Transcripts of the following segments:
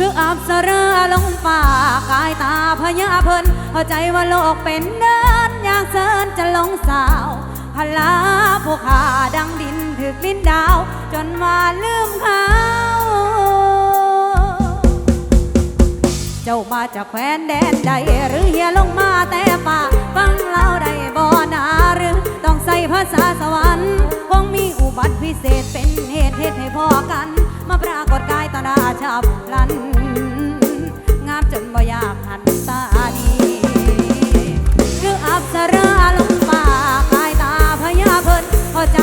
คืออับสราลงปากายตาพญาเพลินเข้าใจว่าโลกเป็นเนินอยากเสินจะลงสาวพลาผู้ขาดังดินถึกลิ้นดาว จนมาลืมเขาเจ้ามาจะแควนแดนใดหรือเฮียลงมาแต่ป่าฟังเล่าได้บ่นาหรือ ใส่ภาษาสวรรค์คงมีอุบัติพิเศษเป็นเหตุเหตุให้พอกัน มาปรากฏกายตาราชับลัน งามจนบ่อยากหันตาดีคืออับสราลงปากายตาพญาเพิ่นพอใจ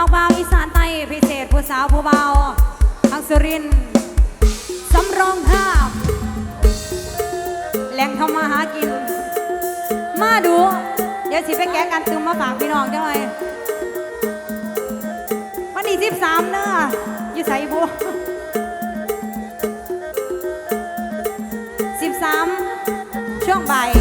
มักเบาอีสานใต้พิเศษผู้สาวผู้เบาอังสุรินสำรองภาพแหล่งทำมาหากิน มาดู เดี๋ยวสิไปแก้กันตึมมาฝากพี่น้องจ้อยวันนี้สิบสามเน้อยี่ใส่บัวสิบสามช่วงบ่าย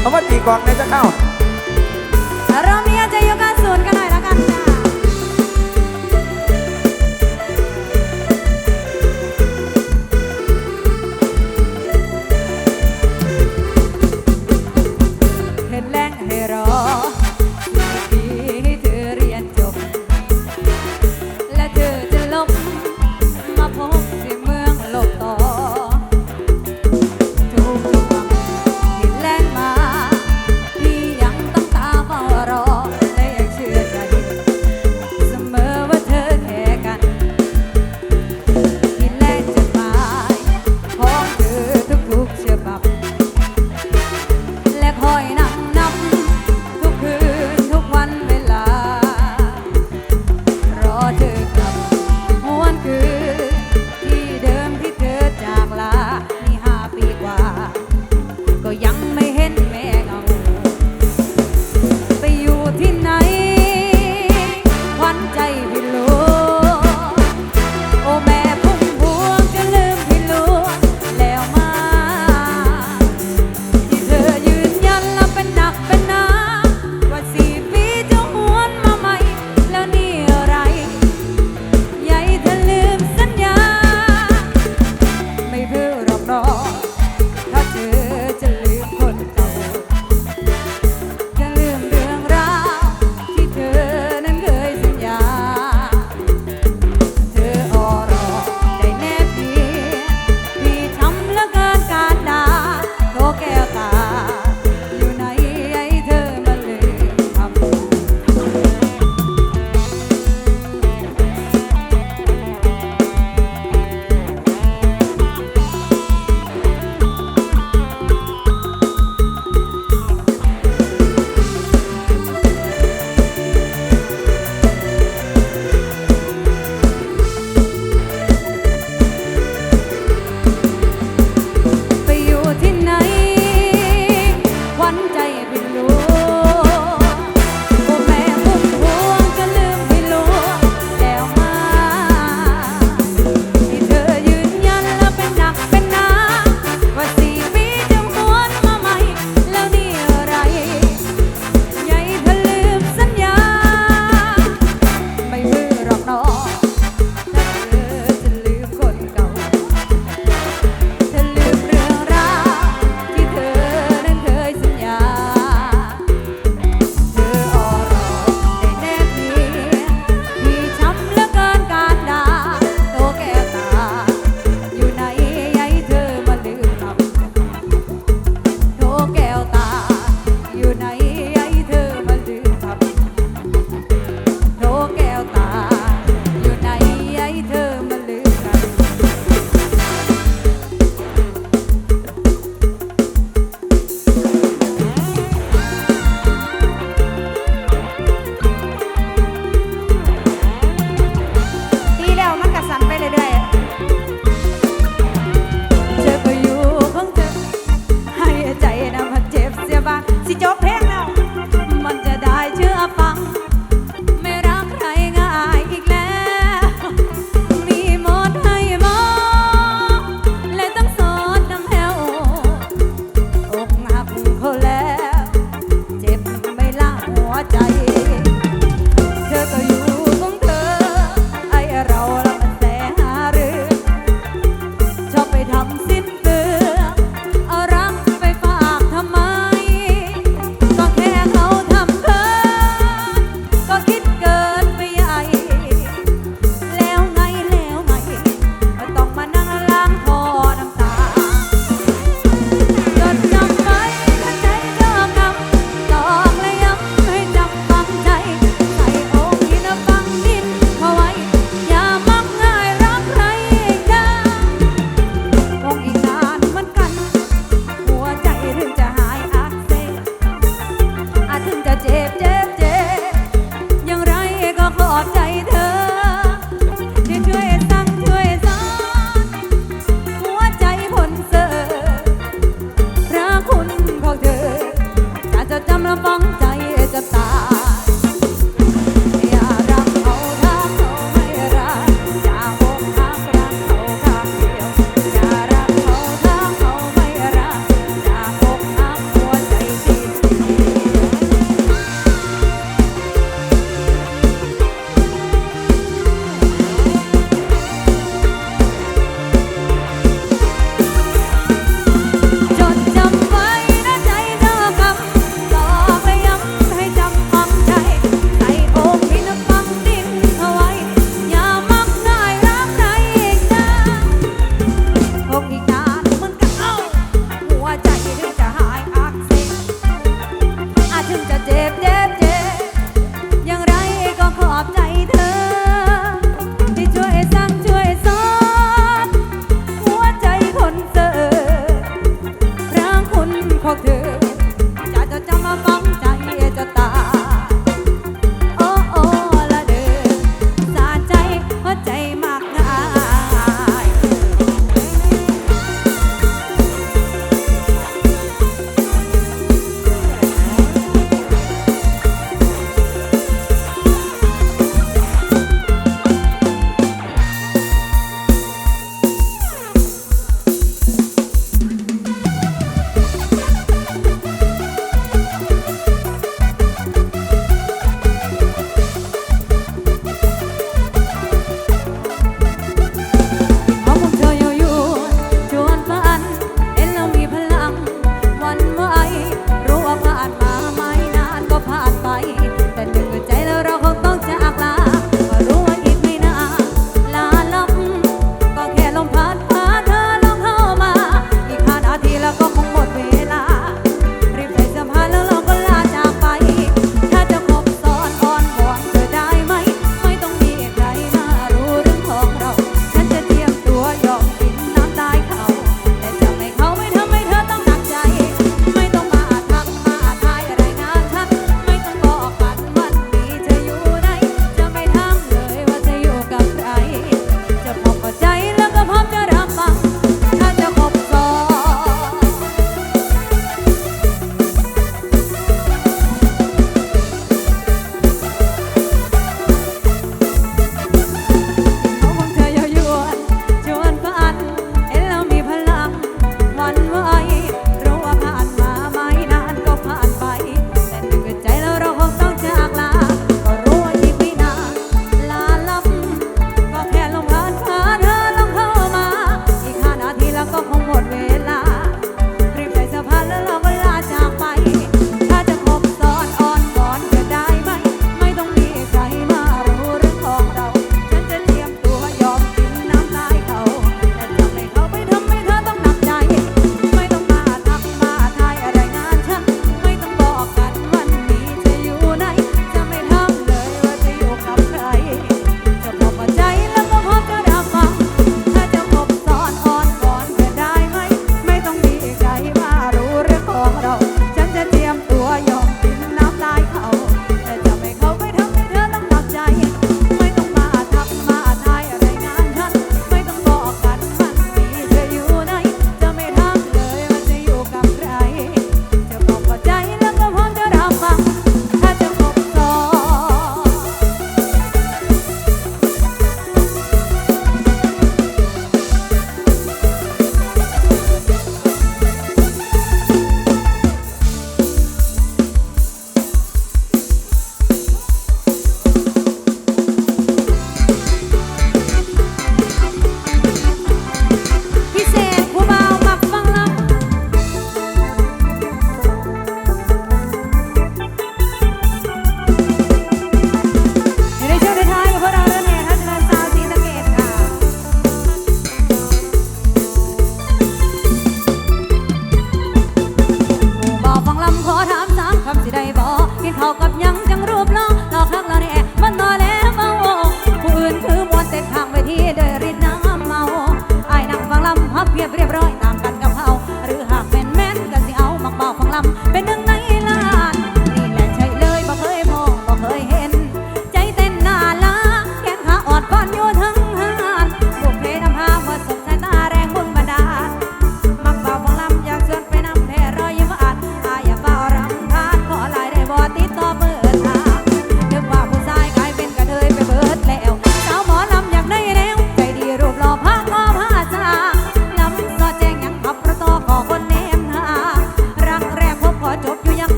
เขาว่าตีกองในจะเข้าอารมณ์